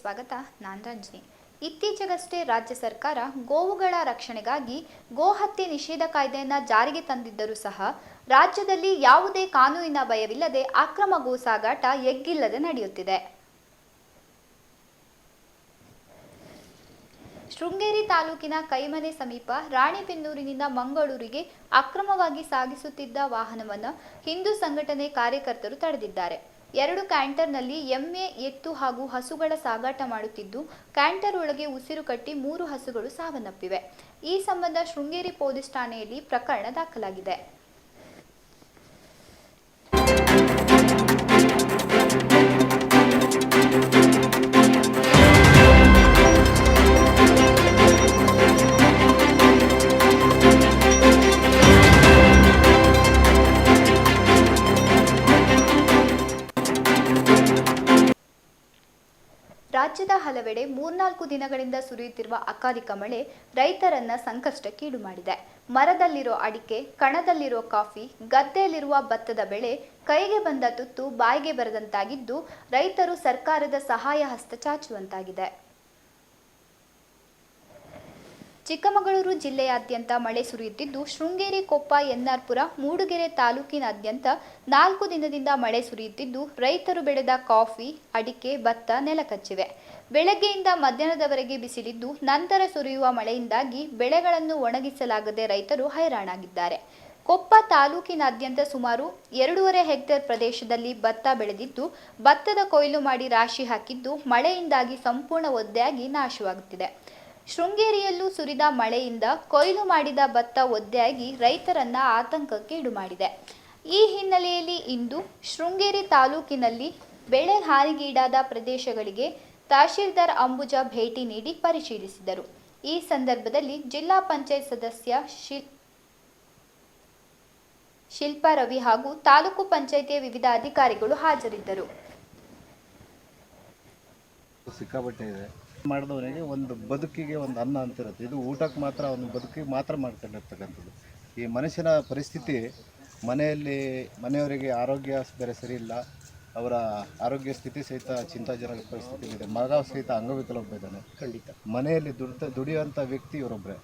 ಸ್ವಾಗತ, ನಾನ್ ರಂಜನಿ. ಇತ್ತೀಚೆಗಷ್ಟೇ ರಾಜ್ಯ ಸರ್ಕಾರ ಗೋವುಗಳ ರಕ್ಷಣೆಗಾಗಿ ಗೋಹತ್ಯೆ ನಿಷೇಧ ಕಾಯ್ದೆಯನ್ನ ಜಾರಿಗೆ ತಂದಿದ್ದರೂ ಸಹ ರಾಜ್ಯದಲ್ಲಿ ಯಾವುದೇ ಕಾನೂನಿನ ಭಯವಿಲ್ಲದೆ ಅಕ್ರಮ ಗೋ ಸಾಗಾಟ ಎಗ್ಗಿಲ್ಲದೆ ನಡೆಯುತ್ತಿದೆ. ಶೃಂಗೇರಿ ತಾಲೂಕಿನ ಕೈಮನೆ ಸಮೀಪ ರಾಣಿಬೆನ್ನೂರಿನಿಂದ ಮಂಗಳೂರಿಗೆ ಅಕ್ರಮವಾಗಿ ಸಾಗಿಸುತ್ತಿದ್ದ ವಾಹನವನ್ನು ಹಿಂದೂ ಸಂಘಟನೆ ಕಾರ್ಯಕರ್ತರು ತಡೆದಿದ್ದಾರೆ. ಎರಡು ಕ್ಯಾಂಟರ್ನಲ್ಲಿ ಎಮ್ಮೆ, ಎತ್ತು ಹಾಗೂ ಹಸುಗಳ ಸಾಗಾಟ ಮಾಡುತ್ತಿದ್ದು ಕ್ಯಾಂಟರ್ ಒಳಗೆ ಉಸಿರು ಕಟ್ಟಿ ಮೂರು ಹಸುಗಳು ಸಾವನ್ನಪ್ಪಿವೆ. ಈ ಸಂಬಂಧ ಶೃಂಗೇರಿ ಪೊಲೀಸ್ ಠಾಣೆಯಲ್ಲಿ ಪ್ರಕರಣ ದಾಖಲಾಗಿದೆ. ಹಲವೆಡೆ ಮೂರ್ನಾಲ್ಕು ದಿನಗಳಿಂದ ಸುರಿಯುತ್ತಿರುವ ಅಕಾಲಿಕ ಮಳೆ ರೈತರನ್ನ ಸಂಕಷ್ಟಕ್ಕೀಡು ಮಾಡಿದೆ ಮರದಲ್ಲಿರೋ ಅಡಿಕೆ, ಕಣದಲ್ಲಿರೋ ಕಾಫಿ, ಗದ್ದೆಯಲ್ಲಿರುವ ಭತ್ತದ ಬೆಳೆ ಕೈಗೆ ಬಂದ ತುತ್ತು ಬಾಯಿಗೆ ಬರದಂತಾಗಿದ್ದು ರೈತರು ಸರ್ಕಾರದ ಸಹಾಯ ಹಸ್ತ ಚಾಚುವಂತಾಗಿದೆ. ಚಿಕ್ಕಮಗಳೂರು ಜಿಲ್ಲೆಯಾದ್ಯಂತ ಮಳೆ ಸುರಿಯುತ್ತಿದ್ದು ಶೃಂಗೇರಿ ಕೊಪ್ಪ, ಎನ್ನಾರ್ಪುರ, ಮೂಡುಗೆರೆ ತಾಲೂಕಿನಾದ್ಯಂತ ನಾಲ್ಕು ದಿನದಿಂದ ಮಳೆ ಸುರಿಯುತ್ತಿದ್ದು ರೈತರು ಬೆಳೆದ ಕಾಫಿ, ಅಡಿಕೆ, ಭತ್ತ ನೆಲಕಚ್ಚಿವೆ. ಬೆಳಗ್ಗೆಯಿಂದ ಮಧ್ಯಾಹ್ನದವರೆಗೆ ಬಿಸಿಲಿದ್ದು, ನಂತರ ಸುರಿಯುವ ಮಳೆಯಿಂದಾಗಿ ಬೆಳೆಗಳನ್ನು ಒಣಗಿಸಲಾಗದೆ ರೈತರು ಹೈರಾಣಾಗಿದ್ದಾರೆ. ಕೊಪ್ಪ ತಾಲೂಕಿನಾದ್ಯಂತ ಸುಮಾರು ಎರಡೂವರೆ ಹೆಕ್ಟೇರ್ ಪ್ರದೇಶದಲ್ಲಿ ಭತ್ತ ಬೆಳೆದಿದ್ದು, ಭತ್ತದ ಕೊಯ್ಲು ಮಾಡಿ ರಾಶಿ ಹಾಕಿದ್ದು, ಮಳೆಯಿಂದಾಗಿ ಸಂಪೂರ್ಣ ಒದ್ದೆಯಾಗಿ ನಾಶವಾಗುತ್ತಿದೆ. ಶೃಂಗೇರಿಯಲ್ಲೂ ಸುರಿದ ಮಳೆಯಿಂದ ಕೊಯ್ಲು ಮಾಡಿದ ಭತ್ತ ಒದ್ದೆಯಾಗಿ ರೈತರನ್ನ ಆತಂಕಕ್ಕೆ ಮಾಡಿದೆ ಈ ಹಿನ್ನೆಲೆಯಲ್ಲಿ ಇಂದು ಶೃಂಗೇರಿ ತಾಲೂಕಿನಲ್ಲಿ ಬೆಳೆ ಹಾನಿಗೀಡಾದ ಪ್ರದೇಶಗಳಿಗೆ ತಹಶೀಲ್ದಾರ್ ಅಂಬುಜ ಭೇಟಿ ನೀಡಿ ಪರಿಶೀಲಿಸಿದರು. ಈ ಸಂದರ್ಭದಲ್ಲಿ ಜಿಲ್ಲಾ ಪಂಚಾಯತ್ ಸದಸ್ಯ ಶಿಲ್ ಶಿಲ್ಪಾ ರವಿ ಹಾಗೂ ತಾಲೂಕು ಪಂಚಾಯಿತಿಯ ವಿವಿಧ ಅಧಿಕಾರಿಗಳು ಹಾಜರಿದ್ದರು. ಸಿಕ್ಕಾಪಟ್ಟೆ ಇದೆ. ಮಾಡಿದವನಿಗೆ ಒಂದು ಬದುಕಿಗೆ ಒಂದು ಅನ್ನ ಅಂತಿರುತ್ತೆ ಇದು ಊಟಕ್ಕೆ ಮಾತ್ರ ಒಂದು ಬದುಕಿಗೆ ಮಾತ್ರ ಮಾಡ್ಕೊಂಡಿರ್ತಕ್ಕಂಥದ್ದು. ಈ ಮನುಷ್ಯನ ಪರಿಸ್ಥಿತಿ ಮನೆಯಲ್ಲಿ ಮನೆಯವರಿಗೆ ಆರೋಗ್ಯ ಬೇರೆ ಸರಿ ಇಲ್ಲ. ಅವರ ಆರೋಗ್ಯ ಸ್ಥಿತಿ ಸಹಿತ ಚಿಂತಾಜನಕ ಪರಿಸ್ಥಿತಿ ಇದೆ ಮಗ ಸಹಿತ ಅಂಗವಿಕಲೊಬ್ಬ ಇದ್ದಾನೆ. ಖಂಡಿತ. ಮನೆಯಲ್ಲಿ ದುಡ್ತ ದುಡಿಯುವಂಥ ವ್ಯಕ್ತಿ ಇವರೊಬ್ಬರೇ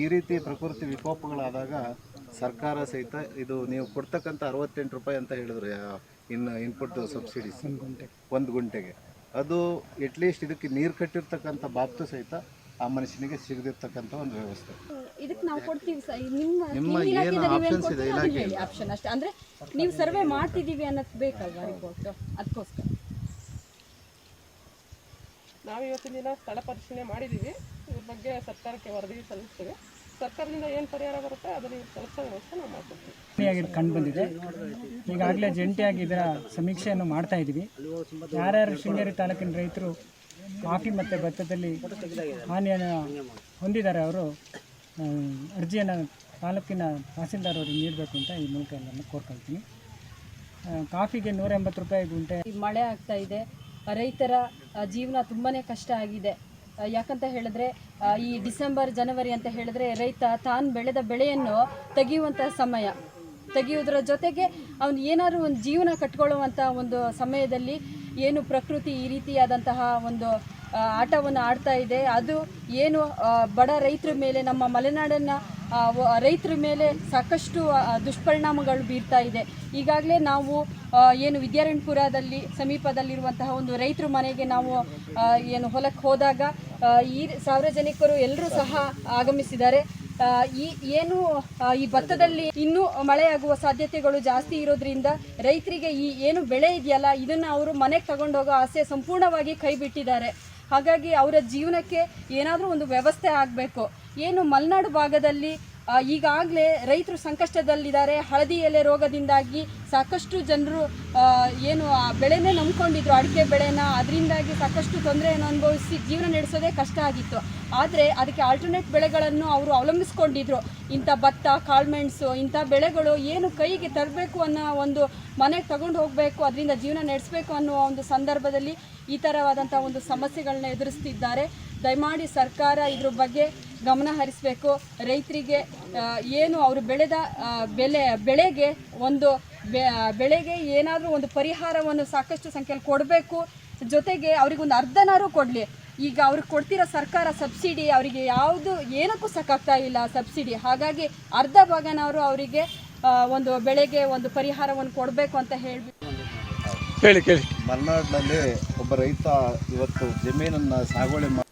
ಈ ರೀತಿ ಪ್ರಕೃತಿ ವಿಕೋಪಗಳಾದಾಗ ಸರ್ಕಾರ ಸಹಿತ ಇದು ನೀವು ಕೊಡ್ತಕ್ಕಂಥ ಅರವತ್ತೆಂಟು ರೂಪಾಯಿ ಅಂತ ಹೇಳಿದ್ರು ಇನ್ನು ಇನ್ಪುಟ್ ಸಬ್ಸಿಡೀಸ್ ಒಂದು ಗುಂಟೆಗೆ. ಅದು ಎಟ್ಲೀಸ್ಟ್ ಇದಕ್ಕೆ ನೀರು ಕಟ್ಟಿರ್ತಕ್ಕಂಥ ಬಾಬ್ತು ಸಹಿತ ಆ ಮನುಷ್ಯನಿಗೆ ಸಿಗದಿರ್ತಕ್ಕಂಥ ಒಂದು ವ್ಯವಸ್ಥೆ. ಇದಕ್ಕೆ ನಾವು ಕೊಡ್ತೀವಿ ಸರ್. ನಿಮ್ಮ ಏನು ಇದೆ ಆಪ್ಷನ್ ಅಷ್ಟೇ. ಅಂದ್ರೆ ನೀವು ಸರ್ವೆ ಮಾಡ್ತಿದ್ದೀವಿ ಅನ್ನೋದು ಬೇಕಲ್ವಾ ರಿಪೋರ್ಟ್ ಅದಕ್ಕೋಸ್ಕರ. ನಾವು ಇವತ್ತಿನ ದಿನ ಸ್ಥಳ ಪರಿಶೀಲನೆ ಮಾಡಿದ್ದೀವಿ. ಇದ್ರ ಬಗ್ಗೆ ಸರ್ಕಾರಕ್ಕೆ ವರದಿ ಸಲ್ಲಿಸ್ತೇವೆ. ಸರ್ಕಾರದಿಂದ ಏನು ಪರಿಹಾರ ಬರುತ್ತೆ ಅದನ್ನು ಸಲ್ಲಿಸೋ ವ್ಯವಸ್ಥೆ ನಾವು ಮಾಡ್ತೀವಿ ಕಂಡು ಬಂದಿದೆ. ಈಗಾಗಲೇ ಜಂಟಿಯಾಗಿ ಇದರ ಸಮೀಕ್ಷೆಯನ್ನು ಮಾಡ್ತಾ ಇದ್ದೀವಿ. ಯಾರ್ಯಾರು ಶೃಂಗೇರಿ ತಾಲೂಕಿನ ರೈತರು ಕಾಫಿ ಮತ್ತು ಭತ್ತದಲ್ಲಿ ಹಾನಿಯನ್ನು ಹೊಂದಿದ್ದಾರೆ ಅವರು. ಅರ್ಜಿಯನ್ನು ತಾಲೂಕಿನ ತಹಸೀಲ್ದಾರ್ ಅವರಿಗೆ ನೀಡಬೇಕು ಅಂತ ಈ ಮೂಲಕ ಎಲ್ಲರನ್ನು ಕೋರ್ಕೊಳ್ತೀನಿ. ಕಾಫಿಗೆ ನೂರ ಎಂಬತ್ತು ರೂಪಾಯಿ ಗುಂಟೆ. ಮಳೆ ಆಗ್ತಾ ಇದೆ. ರೈತರ ಜೀವನ ತುಂಬಾ ಕಷ್ಟ ಆಗಿದೆ. ಯಾಕಂತ ಹೇಳಿದ್ರೆ ಈ ಡಿಸೆಂಬರ್, ಜನವರಿ ಅಂತ ಹೇಳಿದ್ರೆ ರೈತ ತಾನು ಬೆಳೆದ ಬೆಳೆಯನ್ನು ತೆಗೆಯುವಂಥ ಸಮಯ. ತೆಗೆಯುವುದರ ಜೊತೆಗೆ ಅವನು ಏನಾದರೂ ಒಂದು ಜೀವನ ಕಟ್ಕೊಳ್ಳುವಂಥ ಒಂದು ಸಮಯದಲ್ಲಿ ಏನು ಪ್ರಕೃತಿ ಈ ರೀತಿಯಾದಂತಹ ಒಂದು ಆಟವನ್ನು ಆಡ್ತಾ ಇದೆ. ಅದು ಏನು ಬಡ ರೈತರ ಮೇಲೆ, ನಮ್ಮ ಮಲೆನಾಡನ್ನು ರೈತರ ಮೇಲೆ ಸಾಕಷ್ಟು ದುಷ್ಪರಿಣಾಮಗಳು ಬೀರ್ತಾ ಇದೆ. ಈಗಾಗಲೇ ನಾವು ಏನು ವಿದ್ಯಾರಣ್ಯಪುರದಲ್ಲಿ, ಸಮೀಪದಲ್ಲಿರುವಂತಹ ಒಂದು ರೈತರ ಮನೆಗೆ ನಾವು ಏನು ಹೊಲಕ್ಕೆ ಹೋದಾಗ ಈ ಸಾರ್ವಜನಿಕರು ಎಲ್ಲರೂ ಸಹ ಆಗಮಿಸಿದ್ದಾರೆ. ಈ ಏನು ಈ ಭತ್ತದಲ್ಲಿ ಇನ್ನೂ ಮಳೆಯಾಗುವ ಸಾಧ್ಯತೆಗಳು ಜಾಸ್ತಿ ಇರೋದ್ರಿಂದ ರೈತರಿಗೆ ಈ ಏನು ಬೆಳೆ ಇದೆಯಲ್ಲ, ಇದನ್ನು ಅವರು ಮನೆಗೆ ತಗೊಂಡೋಗೋ ಆಸೆ ಸಂಪೂರ್ಣವಾಗಿ ಕೈ ಬಿಟ್ಟಿದ್ದಾರೆ. ಹಾಗಾಗಿ ಅವರ ಜೀವನಕ್ಕೆ ಏನಾದರೂ ಒಂದು ವ್ಯವಸ್ಥೆ ಆಗಬೇಕು. ಏನು ಮಲೆನಾಡು ಭಾಗದಲ್ಲಿ ಈಗಾಗಲೇ ರೈತರು ಸಂಕಷ್ಟದಲ್ಲಿದ್ದಾರೆ. ಹಳದಿ ಎಲೆ ರೋಗದಿಂದಾಗಿ ಸಾಕಷ್ಟು ಜನರು ಏನು ಆ ಬೆಳೆನೇ ನಂಬ್ಕೊಂಡಿದ್ರು, ಅಡಿಕೆ ಬೆಳೆನ. ಅದರಿಂದಾಗಿ ಸಾಕಷ್ಟು ತೊಂದರೆಯನ್ನು ಅನುಭವಿಸಿ ಜೀವನ ನಡೆಸೋದೇ ಕಷ್ಟ ಆಗಿತ್ತು. ಆದರೆ ಅದಕ್ಕೆ ಆಲ್ಟರ್ನೇಟ್ ಬೆಳೆಗಳನ್ನು ಅವರು ಅವಲಂಬಿಸ್ಕೊಂಡಿದ್ರು. ಇಂಥ ಭತ್ತ ಕಾಳ್ಮೆಣಸು ಇಂಥ ಬೆಳೆಗಳು ಏನು ಕೈಗೆ ತರಬೇಕು ಅನ್ನೋ ಒಂದು ಮನೆಗೆ ತಗೊಂಡು ಹೋಗಬೇಕು, ಅದರಿಂದ ಜೀವನ ನಡೆಸಬೇಕು ಅನ್ನುವ ಒಂದು ಸಂದರ್ಭದಲ್ಲಿ ಈ ಥರವಾದಂಥ ಒಂದು ಸಮಸ್ಯೆಗಳನ್ನ ಎದುರಿಸ್ತಿದ್ದಾರೆ. ದಯಮಾಡಿ ಸರ್ಕಾರ ಇದ್ರ ಬಗ್ಗೆ ಗಮನ ಹರಿಸಬೇಕು. ರೈತರಿಗೆ ಏನು ಅವರು ಬೆಳೆದ ಬೆಲೆ ಬೆಳೆಗೆ ಒಂದು ಬೆ- ಬೆಳೆಗೆ ಏನಾದರೂ ಒಂದು ಪರಿಹಾರವನ್ನು ಸಾಕಷ್ಟು ಸಂಖ್ಯೆಯಲ್ಲಿ ಕೊಡಬೇಕು. ಜೊತೆಗೆ ಅವ್ರಿಗೊಂದು ಅರ್ಧನಾರು ಕೊಡಲಿ. ಈಗ ಅವ್ರಿಗೆ ಕೊಡ್ತಿರೋ ಸರ್ಕಾರ ಸಬ್ಸಿಡಿ ಅವರಿಗೆ ಯಾವುದು ಏನಕ್ಕೂ ಸಾಕಾಗ್ತಾ ಇಲ್ಲ ಸಬ್ಸಿಡಿ. ಹಾಗಾಗಿ ಅರ್ಧ ಭಾಗನವರು ಅವರಿಗೆ ಒಂದು ಬೆಳೆಗೆ ಒಂದು ಪರಿಹಾರವನ್ನು ಕೊಡಬೇಕು ಅಂತ ಹೇಳಿ ಕೇಳಿ ಕೇಳಿ. ಮಲೆನಾಡಿನಲ್ಲಿ ಒಬ್ಬ ರೈತ ಇವತ್ತು ಜಮೀನನ್ನು ಸಾಗುವಳಿ ಮಾಡಿ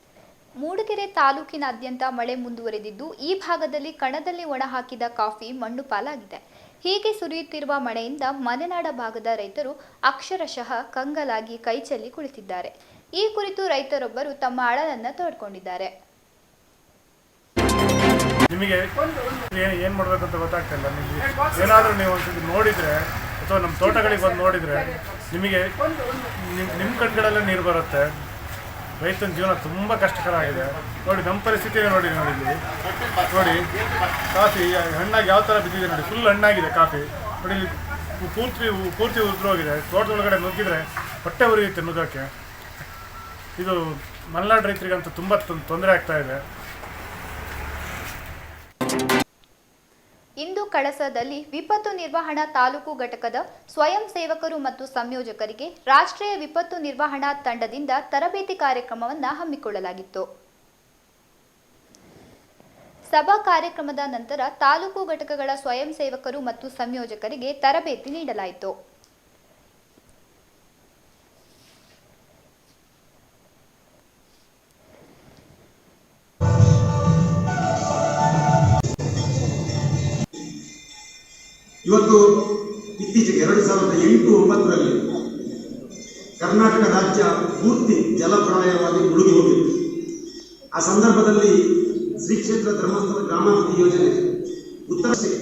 ಮೂಡಿಗೆರೆ ತಾಲೂಕಿನಾದ್ಯಂತ ಮಳೆ ಮುಂದುವರೆದಿದ್ದು, ಈ ಭಾಗದಲ್ಲಿ ಕಣದಲ್ಲಿ ಒಣಹಾಕಿದ ಕಾಫಿ ಮಣ್ಣು ಪಾಲಾಗಿದೆ. ಹೀಗೆ ಸುರಿಯುತ್ತಿರುವ ಮಳೆಯಿಂದ ಮಲೆನಾಡ ಭಾಗದ ರೈತರು ಅಕ್ಷರಶಃ ಕಂಗಲಾಗಿ ಕೈಚೆಲ್ಲಿ ಕುಳಿತಿದ್ದಾರೆ. ಈ ಕುರಿತು ರೈತರೊಬ್ಬರು ತಮ್ಮ ಅಳಲನ್ನ ತೋಡ್ಕೊಂಡಿದ್ದಾರೆ. ನಿಮಗೆ ಏನು ಮಾಡಬೇಕಂತ ಗೊತ್ತಾಗ್ತಿಲ್ಲ ನಿಮಗೆ ಏನಾದರೂ ನೀವು ಒಂದ್ಸತಿ ನೋಡಿದರೆ, ಅಥವಾ ನಮ್ಮ ತೋಟಗಳಿಗೆ ಬಂದು ನೋಡಿದರೆ, ನಿಮಗೆ ನಿಮ್ಮ ಕಣ್ಗಳಲ್ಲೇ ನೀರು ಬರುತ್ತೆ. ರೈತನ ಜೀವನ ತುಂಬ ಕಷ್ಟಕರ ಆಗಿದೆ ನೋಡಿ, ನಮ್ಮ ಪರಿಸ್ಥಿತಿ ನೋಡಿ ನೋಡಿ ಇಲ್ಲಿ. ನೋಡಿ, ಕಾಫಿ ಹಣ್ಣಾಗಿ ಯಾವ ಥರ ಬಿದ್ದಿದೆ ನೋಡಿ ಫುಲ್ ಹಣ್ಣಾಗಿದೆ ಕಾಫಿ. ನೋಡಿ ಪೂರ್ತಿ ಪೂರ್ತಿ ಉದುರೋಗಿದೆ ತೋಟದೊಳಗಡೆ ನುಗ್ಗಿದ್ರೆ ಹೊಟ್ಟೆ ಉರಿಯುತ್ತೆ ನುಗ್ಗಕ್ಕೆ. ಇದು ಮಲೆನಾಡು ರೈತರಿಗಂತೂ ತುಂಬ ತೊಂದರೆ ಆಗ್ತಾ ಇದೆ. ಕಳಸದಲ್ಲಿ ವಿಪತ್ತು ನಿರ್ವಹಣಾ ತಾಲೂಕು ಘಟಕದ ಸ್ವಯಂ ಸೇವಕರು ಮತ್ತು ಸಂಯೋಜಕರಿಗೆ ರಾಷ್ಟ್ರೀಯ ವಿಪತ್ತು ನಿರ್ವಹಣಾ ತಂಡದಿಂದ ತರಬೇತಿ ಕಾರ್ಯಕ್ರಮವನ್ನು ಹಮ್ಮಿಕೊಳ್ಳಲಾಗಿತ್ತು. ಸಭಾ ಕಾರ್ಯಕ್ರಮದ ನಂತರ ತಾಲೂಕು ಘಟಕಗಳ ಸ್ವಯಂ ಸೇವಕರು ಮತ್ತು ಸಂಯೋಜಕರಿಗೆ ತರಬೇತಿ ನೀಡಲಾಯಿತು. ಇವತ್ತು ಇತ್ತೀಚೆಗೆ ಎರಡು ಸಾವಿರದ ಎಂಟು ಒಂಬತ್ತರಲ್ಲಿ ಕರ್ನಾಟಕ ರಾಜ್ಯ ಪೂರ್ತಿ ಜಲಪ್ರಳಯವಾಗಿ ಮುಳುಗಿ ಹೋಗಿತ್ತು ಆ ಸಂದರ್ಭದಲ್ಲಿ ಶ್ರೀ ಕ್ಷೇತ್ರ ಧರ್ಮಸ್ಥಳ ಗ್ರಾಮಾಭಿವೃದ್ಧಿ ಯೋಜನೆ ಉತ್ತರ ಸೇ-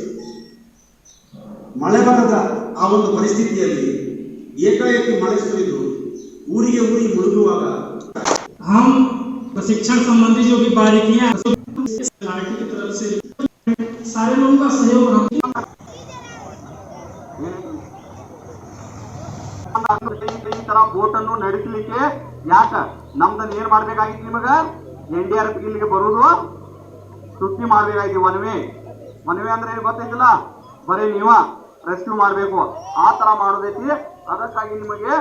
ಮಳೆ ಬರದ ಆ ಒಂದು ಪರಿಸ್ಥಿತಿಯಲ್ಲಿ ಏಕಾಏಕಿ ಮಳೆ ಸುರಿದು ಊರಿಗೆ ಊರಿಗೆ ಮುಳುಗುವಾಗ हम प्रशिक्षण संबंधी जो भी बारीकियां सोसाइटी की तरफ से सारे लोगों का सहयोग ತರ ಬೋಟ್ ಅನ್ನು ನಡೆಸಲಿಕ್ಕೆ ಯಾಕ? ನಮ್ದನ್ನ ಏನ್ ಮಾಡ್ಬೇಕಾಗಿತ್ತು ನಿಮಗ? ಎನ್ ಡಿ ಆರ್ ಎಫ್ ಇಲ್ಲಿಗೆ ಬರುವುದು ಸುತ್ತಿ ಮಾಡ್ಬೇಕಾಗಿತ್ತು ಒನ್ವೆ. ಒನ್ವೆ ಅಂದ್ರೆ ಏನ್ ಗೊತ್ತೈತಿಲ್ಲ ಬರೀ ನೀವ ರೆಸ್ಕ್ಯೂ ಮಾಡ್ಬೇಕು. ಆ ತರ ಮಾಡೋದೈತಿ. ಅದಕ್ಕಾಗಿ ನಿಮಗೆ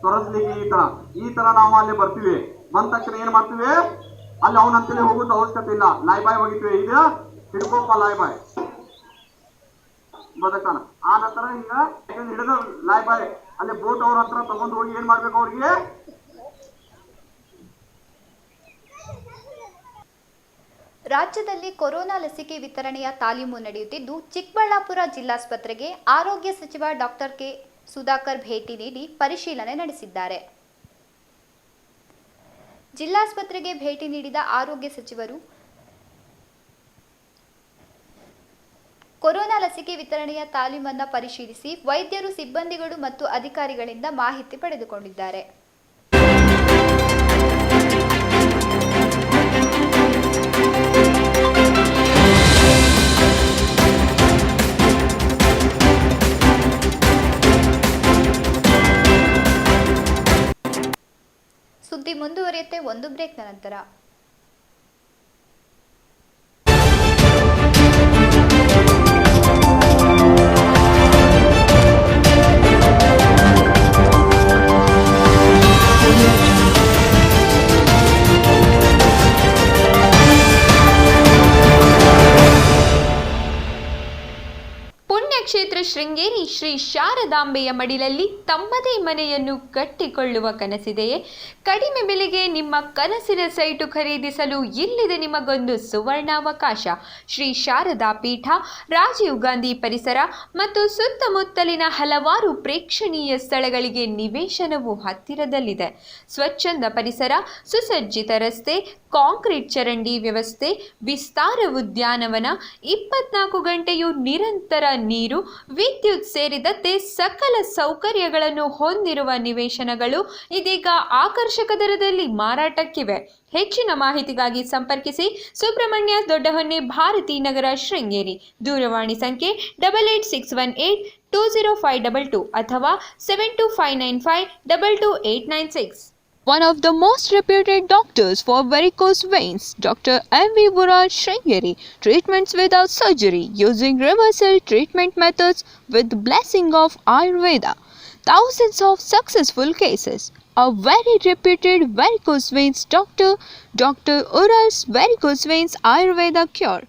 ತೊರಸ್ಲಿಕ್ಕೆ ಈ ತರ. ಈ ತರ ನಾವು ಅಲ್ಲಿ ಬರ್ತೀವಿ. ಬಂದ ತಕ್ಷಣ ಏನ್ ಮಾಡ್ತೀವಿ? ಅಲ್ಲಿ ಅವನಂತಲೇ ಹೋಗೋದು ಅವಶ್ಯಕತೆ ಇಲ್ಲ. ಲಾಯ್ ಬಾಯ್ ಹೋಗಿದ್ವಿ. ಈಗ ಹಿಡ್ಕೋಪ ಲಾಯ್ ಬಾಯ್. ಬದಕಾನ ಆ ನಂತರ ಹಿಡಿದ ಹಿಡಿದು ಲಾಯ್ ಬಾಯ್. ಅಲ್ಲಿ ಬೋಟ್ ಅವ್ರ ಹತ್ರ ತಗೊಂಡು ಹೋಗಿ ಏನ್ ಮಾಡ್ಬೇಕು ಅವ್ರಿಗೆ? ರಾಜ್ಯದಲ್ಲಿ ಕೊರೋನಾ ಲಸಿಕೆ ವಿತರಣೆಯ ತಾಲೀಮು ನಡೆಯುತ್ತಿದ್ದು, ಚಿಕ್ಕಬಳ್ಳಾಪುರ ಜಿಲ್ಲಾಸ್ಪತ್ರೆಗೆ ಆರೋಗ್ಯ ಸಚಿವ ಡಾಕ್ಟರ್ ಕೆ ಸುಧಾಕರ್ ಭೇಟಿ ನೀಡಿ ಪರಿಶೀಲನೆ ನಡೆಸಿದ್ದಾರೆ. ಜಿಲ್ಲಾಸ್ಪತ್ರೆಗೆ ಭೇಟಿ ನೀಡಿದ ಆರೋಗ್ಯ ಸಚಿವರು ಕೊರೋನಾ ಲಸಿಕೆ ವಿತರಣೆಯ ತಾಲೀಮನ್ನು ಪರಿಶೀಲಿಸಿ ವೈದ್ಯರು, ಸಿಬ್ಬಂದಿಗಳು ಮತ್ತು ಅಧಿಕಾರಿಗಳಿಂದ ಮಾಹಿತಿ ಪಡೆದುಕೊಂಡಿದ್ದಾರೆ. ಸುದ್ದಿ ಮುಂದುವರಿಯುತ್ತೆ, ಒಂದು ಬ್ರೇಕ್ನ ನಂತರ. ಶ್ರೀ ಶಾರದಾಂಬೆಯ ಮಡಿಲಲ್ಲಿ ತಮ್ಮದೇ ಮನೆಯನ್ನು ಕಟ್ಟಿಕೊಳ್ಳುವ ಕನಸಿದೆಯೇ? ಕಡಿಮೆ ಬೆಲೆಗೆ ನಿಮ್ಮ ಕನಸಿನ ಸೈಟು ಖರೀದಿಸಲು ಇಲ್ಲಿದೆ ನಿಮಗೊಂದು ಸುವರ್ಣಾವಕಾಶ. ಶ್ರೀ ಶಾರದಾ ಪೀಠ ರಾಜೀವ್ ಗಾಂಧಿ ಪರಿಸರ ಮತ್ತು ಸುತ್ತಮುತ್ತಲಿನ ಹಲವಾರು ಪ್ರೇಕ್ಷಣೀಯ ಸ್ಥಳಗಳಿಗೆ ನಿವೇಶನವು ಹತ್ತಿರದಲ್ಲಿದೆ. ಸ್ವಚ್ಛಂದ ಪರಿಸರ, ಸುಸಜ್ಜಿತ ರಸ್ತೆ, ಕಾಂಕ್ರೀಟ್ ಚರಂಡಿ ವ್ಯವಸ್ಥೆ, ವಿಸ್ತಾರ ಉದ್ಯಾನವನ, ಇಪ್ಪತ್ನಾಲ್ಕು ಗಂಟೆಯೂ ನಿರಂತರ ನೀರು, ವಿದ್ಯುತ್ ಸೇರಿದಂತೆ ಸಕಲ ಸೌಕರ್ಯಗಳನ್ನು ಹೊಂದಿರುವ ನಿವೇಶನಗಳು ಇದೀಗ ಆಕರ್ಷಕ ದರದಲ್ಲಿ ಮಾರಾಟಕ್ಕಿವೆ. ಹೆಚ್ಚಿನ ಮಾಹಿತಿಗಾಗಿ ಸಂಪರ್ಕಿಸಿ ಸುಬ್ರಹ್ಮಣ್ಯ ದೊಡ್ಡಹೊನ್ನೆ ಭಾರತಿ ನಗರ ಶೃಂಗೇರಿ. ದೂರವಾಣಿ ಸಂಖ್ಯೆ double eight six one eight two zero five double two ಅಥವಾ seven two five nine five double two eight nine six. One of the most reputed doctors for varicose veins, Dr. M.V. Buraj Sringeri, treatments without surgery using reversal treatment methods with blessing of Ayurveda. thousands of successful cases. A very reputed varicose veins doctor, Dr. Ural's varicose veins Ayurveda cure.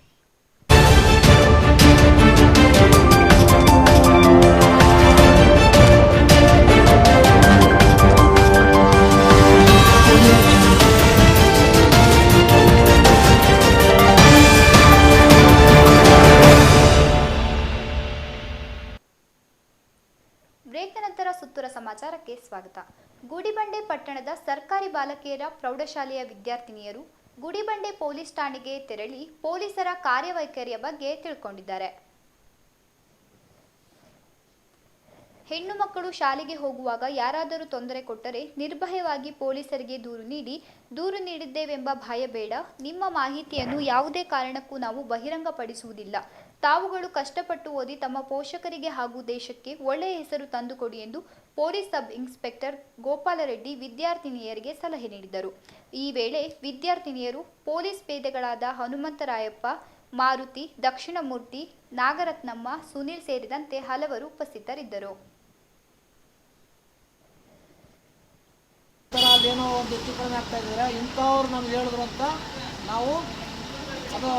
ಪ್ರೌಢಶಾಲೆಯ ವಿದ್ಯಾರ್ಥಿನಿಯರು Gudibande police ಠಾಣೆಗೆ ತೆರಳಿ ಪೊಲೀಸರ ಕಾರ್ಯವೈಖರಿಯ ಬಗ್ಗೆ ತಿಳ್ಕೊಂಡಿದ್ದಾರೆ. ಹೆಣ್ಣು ಮಕ್ಕಳು ಶಾಲೆಗೆ ಹೋಗುವಾಗ ಯಾರಾದರೂ ತೊಂದರೆ ಕೊಟ್ಟರೆ ನಿರ್ಭಯವಾಗಿ ಪೊಲೀಸರಿಗೆ ದೂರು ನೀಡಿ, ದೂರು ನೀಡಿದ್ದೇವೆಂಬ ಭಯ ಬೇಡ. ನಿಮ್ಮ ಮಾಹಿತಿಯನ್ನು ಯಾವುದೇ ಕಾರಣಕ್ಕೂ ನಾವು ಬಹಿರಂಗಪಡಿಸುವುದಿಲ್ಲ. ತಾವುಗಳು ಕಷ್ಟಪಟ್ಟು ಓದಿ ತಮ್ಮ ಪೋಷಕರಿಗೆ ಹಾಗೂ ದೇಶಕ್ಕೆ ಒಳ್ಳೆಯ ಹೆಸರು ತಂದುಕೊಡಿ ಎಂದು ಪೊಲೀಸ್ ಸಬ್ ಇನ್ಸ್ಪೆಕ್ಟರ್ ಗೋಪಾಲರೆಡ್ಡಿ ವಿದ್ಯಾರ್ಥಿನಿಯರಿಗೆ ಸಲಹೆ ನೀಡಿದರು. ಈ ವೇಳೆ ವಿದ್ಯಾರ್ಥಿನಿಯರು ಪೊಲೀಸ್ ಪೇದೆಗಳಾದ ಹನುಮಂತರಾಯಪ್ಪ, ಮಾರುತಿ, ದಕ್ಷಿಣಮೂರ್ತಿ, ನಾಗರತ್ನಮ್ಮ, ಸುನೀಲ್ ಸೇರಿದಂತೆ ಹಲವರು ಉಪಸ್ಥಿತರಿದ್ದರು. ಅಲ್ಲೇನೋ ಒಂದು ಹೆಚ್ಚು ಕಡಿಮೆ ಆಗ್ತಾ ಇದ್ದಾರೆ? ಇಂಥವ್ರು ನಮ್ಗೆ ಹೇಳಿದ್ರು ಅಂತ ನಾವು ಅದು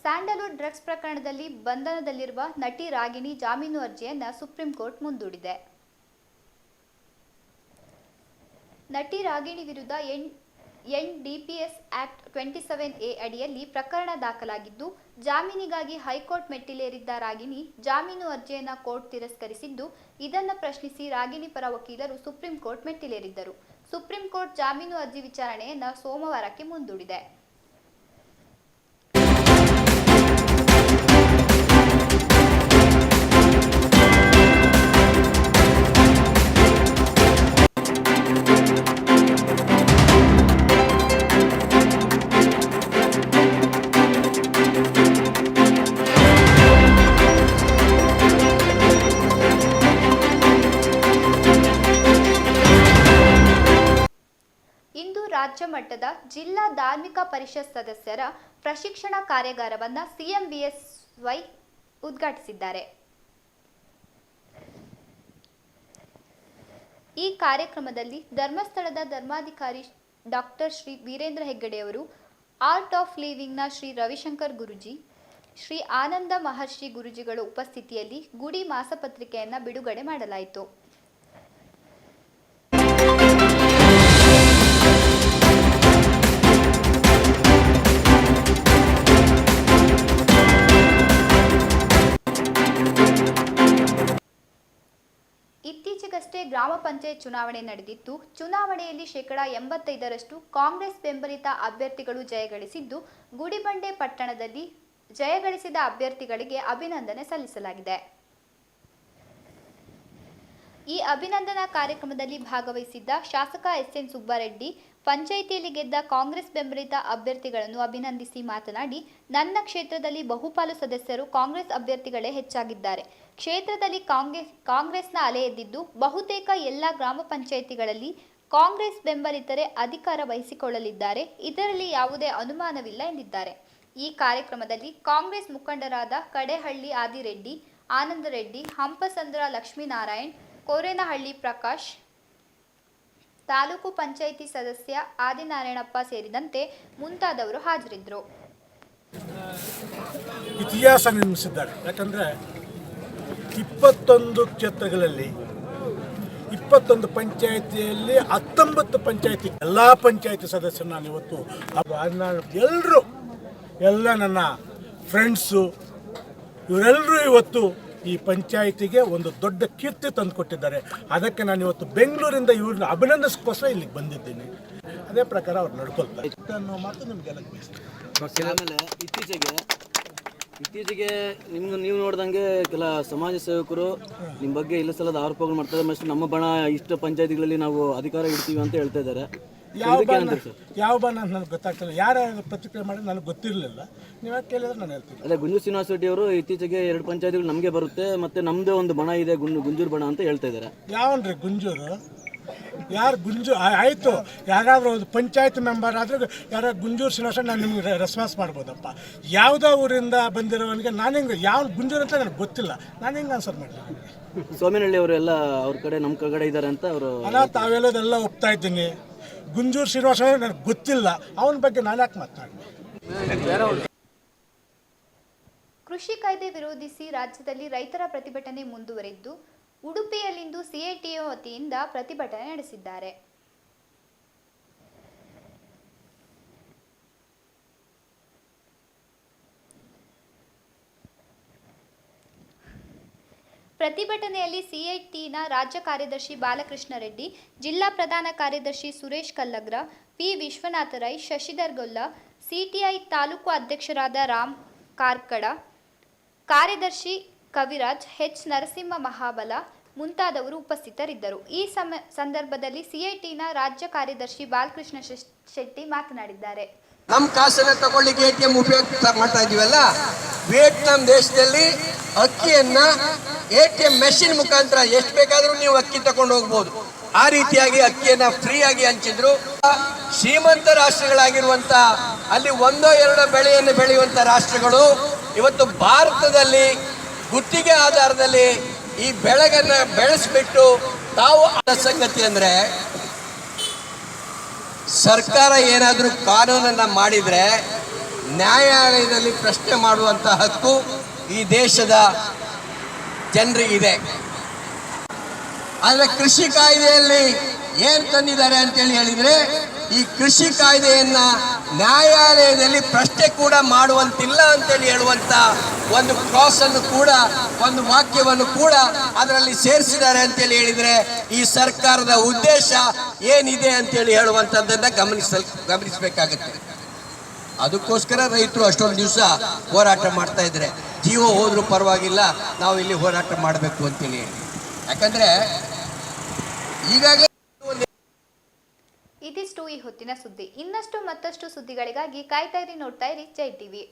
ಸ್ಯಾಂಡಲ್ವುಡ್ ಡ್ರಗ್ಸ್ ಪ್ರಕರಣದಲ್ಲಿ ಬಂಧನದಲ್ಲಿರುವ ನಟಿ ರಾಗಿಣಿ ಜಾಮೀನು ಅರ್ಜಿಯನ್ನು ಸುಪ್ರೀಂ ಕೋರ್ಟ್ ಮುಂದೂಡಿದೆ. ನಟಿ ರಾಗಿಣಿ ವಿರುದ್ಧ N DPS act twenty seven A ಅಡಿಯಲ್ಲಿ ಪ್ರಕರಣ ದಾಖಲಾಗಿದ್ದು, ಜಾಮೀನಿಗಾಗಿ ಹೈಕೋರ್ಟ್ ಮೆಟ್ಟಿಲೇರಿದ್ದ ರಾಗಿಣಿ ಜಾಮೀನು ಅರ್ಜಿಯನ್ನು ಕೋರ್ಟ್ ತಿರಸ್ಕರಿಸಿದ್ದು, ಇದನ್ನು ಪ್ರಶ್ನಿಸಿ ರಾಗಿಣಿ ಪರ ವಕೀಲರು ಸುಪ್ರೀಂ ಕೋರ್ಟ್ ಮೆಟ್ಟಿಲೇರಿದ್ದರು. ಸುಪ್ರೀಂ ಕೋರ್ಟ್ ಜಾಮೀನು ಅರ್ಜಿ ವಿಚಾರಣೆಯನ್ನು ಸೋಮವಾರಕ್ಕೆ ಮುಂದೂಡಿದೆ. ಪರಿಷತ್ ಸದಸ್ಯರ ಪ್ರಶಿಕ್ಷಣ ಕಾರ್ಯಾಗಾರವನ್ನು ಸಿಎಂ ಬಿಎಸ್ವೈ ಉದ್ಘಾಟಿಸಿದ್ದಾರೆ. ಈ ಕಾರ್ಯಕ್ರಮದಲ್ಲಿ ಧರ್ಮಸ್ಥಳದ ಧರ್ಮಾಧಿಕಾರಿ ಡಾಕ್ಟರ್ ಶ್ರೀ ವೀರೇಂದ್ರ ಹೆಗ್ಗಡೆಯವರು ಆರ್ಟ್ ಆಫ್ ಲಿವಿಂಗ್ನ ಶ್ರೀ ರವಿಶಂಕರ್ ಗುರುಜಿ, ಶ್ರೀ ಆನಂದ ಮಹರ್ಷಿ ಗುರುಜಿಗಳ ಉಪಸ್ಥಿತಿಯಲ್ಲಿ ಗುಡಿ ಮಾಸಪತ್ರಿಕೆಯನ್ನು ಬಿಡುಗಡೆ ಮಾಡಲಾಯಿತು. ಇತ್ತೀಚೆಗಷ್ಟೇ ಗ್ರಾಮ ಪಂಚಾಯತ್ ಚುನಾವಣೆ ನಡೆದಿತ್ತು ಚುನಾವಣೆಯಲ್ಲಿ ಶೇಕಡಾ ಎಂಬತ್ತೈದರಷ್ಟು ಕಾಂಗ್ರೆಸ್ ಬೆಂಬಲಿತ ಅಭ್ಯರ್ಥಿಗಳು ಜಯಗಳಿಸಿದ್ದು, ಗುಡಿಬಂಡೆ ಪಟ್ಟಣದಲ್ಲಿ ಜಯಗಳಿಸಿದ ಅಭ್ಯರ್ಥಿಗಳಿಗೆ ಅಭಿನಂದನೆ ಸಲ್ಲಿಸಲಾಗಿದೆ. ಈ ಅಭಿನಂದನಾ ಕಾರ್ಯಕ್ರಮದಲ್ಲಿ ಭಾಗವಹಿಸಿದ್ದ ಶಾಸಕ ಎಸ್ ಎನ್ ಸುಬ್ಬಾರೆಡ್ಡಿ, ಪಂಚಾಯಿತಿಯಲ್ಲಿ ಗೆದ್ದ ಕಾಂಗ್ರೆಸ್ ಬೆಂಬಲಿತ ಅಭ್ಯರ್ಥಿಗಳನ್ನು ಅಭಿನಂದಿಸಿ ಮಾತನಾಡಿ, ನನ್ನ ಕ್ಷೇತ್ರದಲ್ಲಿ ಬಹುಪಾಲು ಸದಸ್ಯರು ಕಾಂಗ್ರೆಸ್ ಅಭ್ಯರ್ಥಿಗಳೇ ಹೆಚ್ಚಾಗಿದ್ದಾರೆ. ಕ್ಷೇತ್ರದಲ್ಲಿ ಕಾಂಗ್ರೆಸ್, ಕಾಂಗ್ರೆಸ್ನ ಅಲೆ ಎದ್ದಿದ್ದು ಬಹುತೇಕ ಎಲ್ಲ ಗ್ರಾಮ ಪಂಚಾಯಿತಿಗಳಲ್ಲಿ ಕಾಂಗ್ರೆಸ್ ಬೆಂಬಲಿತರೆ ಅಧಿಕಾರ ವಹಿಸಿಕೊಳ್ಳಲಿದ್ದಾರೆ. ಇದರಲ್ಲಿ ಯಾವುದೇ ಅನುಮಾನವಿಲ್ಲ ಎಂದಿದ್ದಾರೆ. ಈ ಕಾರ್ಯಕ್ರಮದಲ್ಲಿ ಕಾಂಗ್ರೆಸ್ ಮುಖಂಡರಾದ ಕಡೆಹಳ್ಳಿ ಆದಿರೆಡ್ಡಿ, ಆನಂದರೆಡ್ಡಿ, ಹಂಪಸಂದ್ರ ಲಕ್ಷ್ಮೀನಾರಾಯಣ್, ಕೋರೇನಹಳ್ಳಿ ಪ್ರಕಾಶ್, ತಾಲೂಕು ಪಂಚಾಯಿತಿ ಸದಸ್ಯ ಆದಿನಾರಾಯಣಪ್ಪ ಸೇರಿದಂತೆ ಮುಂತಾದವರು ಹಾಜರಿದ್ದರು. ಇತಿಹಾಸ ನಿರ್ಮಿಸಿದ್ದಾರೆ. ಯಾಕಂದರೆ ಇಪ್ಪತ್ತೊಂದು ಕ್ಷೇತ್ರಗಳಲ್ಲಿ ಇಪ್ಪತ್ತೊಂದು ಪಂಚಾಯಿತಿಯಲ್ಲಿ ಹತ್ತೊಂಬತ್ತು ಪಂಚಾಯಿತಿ ಎಲ್ಲ ಪಂಚಾಯಿತಿ ಸದಸ್ಯರು ನಾನು ಇವತ್ತು ಎಲ್ಲರೂ ಎಲ್ಲ ನನ್ನ ಫ್ರೆಂಡ್ಸು ಇವರೆಲ್ಲರೂ ಇವತ್ತು ಈ ಪಂಚಾಯಿತಿಗೆ ಒಂದು ದೊಡ್ಡ ಕೀರ್ತಿ ತಂದುಕೊಟ್ಟಿದ್ದಾರೆ ಅದಕ್ಕೆ ನಾನು ಇವತ್ತು ಬೆಂಗಳೂರಿಂದ ಇವ್ರನ್ನ ಅಭಿನಂದಿಸ್ಕೋಸ್ಕರ ಇಲ್ಲಿಗೆ ಬಂದಿದ್ದೀನಿ. ಅದೇ ಪ್ರಕಾರ ಅವ್ರು ನಡ್ಕೊಳ್ತಾರೆ. ಅನ್ನೋ ಮಾತು ನಿಮಗೆಲ್ಲ ಆಮೇಲೆ ಇತ್ತೀಚೆಗೆ ಇತ್ತೀಚೆಗೆ ನಿಮ್ಗೆ ನೀವು ನೋಡ್ದಂಗೆ ಕೆಲ ಸಮಾಜ ಸೇವಕರು ನಿಮ್ಮ ಬಗ್ಗೆ ಇಲ್ಲ ಸಲದ ಆರೋಪಗಳು ಮಾಡ್ತಾರೆ ಮತ್ತೆ ನಮ್ಮ ಬಣ ಇಷ್ಟ ಪಂಚಾಯತಿಗಳಲ್ಲಿ ನಾವು ಅಧಿಕಾರ ಇಡ್ತೀವಿ ಅಂತ ಹೇಳ್ತಾ ಇದ್ದಾರೆ. ಯಾವ ಬಣ್ಣ ಯಾವ ಬಣ್ಣ ಅಂತ ನನಗೆ ಗೊತ್ತಾಗ್ತಿಲ್ಲ. ಯಾರು ಪ್ರತಿಕ್ರಿಯೆ ಮಾಡಿ ನನಗೆ ಗೊತ್ತಿರಲಿಲ್ಲ. ನೀವು ಯಾಕೆ ಕೇಳಿದ್ರೆ ನಾನು ಹೇಳ್ತೀನಿ. ಅದೇ ಗುಂಜೂರು ಶ್ರೀನಿವಾಸ ರೆಡ್ಡಿ ಅವರು ಇತ್ತೀಚೆಗೆ ಎರಡು ಪಂಚಾಯತಿಗಳು ನಮಗೆ ಬರುತ್ತೆ ಮತ್ತೆ ನಮ್ಮದೇ ಒಂದು ಬಣ ಇದೆ ಗುಂಜು ಗುಂಜೂರು ಬಣ ಅಂತ ಹೇಳ್ತಾ ಇದ್ದಾರೆ. ಯಾವನ್ರಿ ಗುಂಜೂರು? ಯಾರು ಗುಂಜು ಆಯಿತು. ಯಾರಾದರೂ ಒಂದು ಪಂಚಾಯತ್ ಮೆಂಬರ್ ಆದರೂ ಯಾರೋ ಗುಂಜೂರು ಶ್ರೀನಿವಾಸ ನಾನು ನಿಮ್ಗೆ ರೆಸ್ಪಾನ್ಸ್ ಮಾಡ್ಬೋದಪ್ಪ. ಯಾವುದೋ ಊರಿಂದ ಬಂದಿರೋವನಿಗೆ ನಾನು ಹೆಂಗೆ ಯಾವ ಗುಂಜೂರು ಅಂತ ನನಗೆ ಗೊತ್ತಿಲ್ಲ. ನಾನು ಹೆಂಗೆ ಆನ್ಸರ್ ಮಾಡ್ತೀನಿ ಸ್ವಾಮಿನಹಳ್ಳಿ ಅವರೆಲ್ಲ ಎಲ್ಲ ಅವ್ರ ಕಡೆ ನಮ್ಮ ಕಡೆ ಇದ್ದಾರೆ ಅಂತ ಅವರು ಅಲ್ಲ ತಾವೆಲ್ಲದೆಲ್ಲ ಒಪ್ತಾ ಇದ್ದೀನಿ. ಗುಂಜೂರು ಶ್ರೀನಿವಾಸ ನನಗೆ ಗೊತ್ತಿಲ್ಲ. ಅವನ ಬಗ್ಗೆ ನಾನು ಯಾಕೆ ಮಾತಾಡಿದೆ ಕೃಷಿ ಕಾಯ್ದೆ ವಿರೋಧಿಸಿ ರಾಜ್ಯದಲ್ಲಿ ರೈತರ ಪ್ರತಿಭಟನೆ ಮುಂದುವರೆದ್ದು ಉಡುಪಿಯಲ್ಲಿಂದು ಸಿಐಟಿಯು ವತಿಯಿಂದ ಪ್ರತಿಭಟನೆ ನಡೆಸಿದ್ದಾರೆ. ಪ್ರತಿಭಟನೆಯಲ್ಲಿ ಸಿಐಟಿನ ರಾಜ್ಯ ಕಾರ್ಯದರ್ಶಿ ಬಾಲಕೃಷ್ಣ ರೆಡ್ಡಿ, ಜಿಲ್ಲಾ ಪ್ರಧಾನ ಕಾರ್ಯದರ್ಶಿ ಸುರೇಶ್ ಕಲ್ಲಗ್ರ, ಪಿ ವಿಶ್ವನಾಥ ರೈ, ಶಶಿಧರ್ ಗೊಲ್ಲ, ಸಿಟಿಐ ತಾಲೂಕು ಅಧ್ಯಕ್ಷರಾದ ರಾಮ್ ಕಾರ್ಕಡ, ಕಾರ್ಯದರ್ಶಿ ಕವಿರಾಜ್ ಹೆಚ್ ನರಸಿಂಹ ಮಹಾಬಲ ಮುಂತಾದವರು ಉಪಸ್ಥಿತರಿದ್ದರು. ಈ ಸಮ, ಸಂದರ್ಭದಲ್ಲಿ ಸಿಐಟಿನ ರಾಜ್ಯ ಕಾರ್ಯದರ್ಶಿ ಬಾಲಕೃಷ್ಣ ಶೆಟ್ಟಿ ಮಾತನಾಡಿದ್ದಾರೆ. ನಮ್ಮ ಕಾಸನ್ನ ತಗೊಳ್ಳಿಕ್ಕೆ ಎ ಟಿ ಎಂ ಉಪಯೋಗ ಮಾಡ್ತಾ ಇದೀವಲ್ಲ? ವಿಯೆಟ್ನಾಂ ದೇಶದಲ್ಲಿ ಅಕ್ಕಿಯನ್ನ ಎ ಟಿ ಎಂ ಮೆಷಿನ್ ಮುಖಾಂತರ ಎಷ್ಟು ಬೇಕಾದರೂ ನೀವು ಅಕ್ಕಿ ತಗೊಂಡು ಹೋಗ್ಬೋದು. ಆ ರೀತಿಯಾಗಿ ಅಕ್ಕಿಯನ್ನ ಫ್ರೀಯಾಗಿ ಹಂಚಿದ್ರು. ಶ್ರೀಮಂತ ರಾಷ್ಟ್ರಗಳಾಗಿರುವಂತ, ಅಲ್ಲಿ ಒಂದೋ ಎರಡೋ ಬೆಳೆಯನ್ನು ಬೆಳೆಯುವಂತ ರಾಷ್ಟ್ರಗಳು ಇವತ್ತು ಭಾರತದಲ್ಲಿ ಗುತ್ತಿಗೆ ಆಧಾರದಲ್ಲಿ ಈ ಬೆಳೆಗನ್ನ ಬೆಳೆಸ್ಬಿಟ್ಟು ತಾವು ಆದ ಸಂಗತಿ ಅಂದರೆ, ಸರ್ಕಾರ ಏನಾದರೂ ಕಾನೂನನ್ನು ಮಾಡಿದರೆ ನ್ಯಾಯಾಲಯದಲ್ಲಿ ಪ್ರಶ್ನೆ ಮಾಡುವಂಥ ಹಕ್ಕು ಈ ದೇಶದ ಜನರಿಗಿದೆ. ಆದರೆ ಕೃಷಿ ಕಾಯ್ದೆಯಲ್ಲಿ ಏನು ತಂದಿದ್ದಾರೆ ಅಂತೇಳಿ ಹೇಳಿದರೆ ಈ ಕೃಷಿ ಕಾಯ್ದೆಯನ್ನ ನ್ಯಾಯಾಲಯದಲ್ಲಿ ಪ್ರಶ್ನೆ ಕೂಡ ಮಾಡುವಂತಿಲ್ಲ ಅಂತೇಳಿ ಹೇಳುವಂತ ಒಂದು ಕ್ರಾಸ್ ಅನ್ನು ಕೂಡ, ಒಂದು ವಾಕ್ಯವನ್ನು ಕೂಡ ಅದರಲ್ಲಿ ಸೇರಿಸಿದ್ದಾರೆ ಅಂತೇಳಿ ಹೇಳಿದರೆ ಈ ಸರ್ಕಾರದ ಉದ್ದೇಶ ಏನಿದೆ ಅಂತೇಳಿ ಹೇಳುವಂತದ್ದನ್ನ ಗಮನಿಸಲ್, ಗಮನಿಸಬೇಕಾಗುತ್ತೆ. ಅದಕ್ಕೋಸ್ಕರ ರೈತರು ಅಷ್ಟೊಂದು ದಿವಸ ಹೋರಾಟ ಮಾಡ್ತಾ ಇದ್ದಾರೆ ಜೀವ ಹೋದ್ರೂ ಪರವಾಗಿಲ್ಲ ನಾವು ಇಲ್ಲಿ ಹೋರಾಟ ಮಾಡಬೇಕು ಅಂತೇಳಿ ಹೇಳಿ. ಯಾಕಂದ್ರೆ ಈಗಾಗಲೇ ಈ ಹೊತ್ತಿನ ಸುದ್ದಿ. ಇನ್ನಷ್ಟು ಮತ್ತಷ್ಟು ಸುದ್ದಿಗಳಿಗಾಗಿ ಕಾಯ್ತಾ ಇರಿ ನೋಡ್ತಾ ಇರಿ. ಜೈ ಟಿವಿ.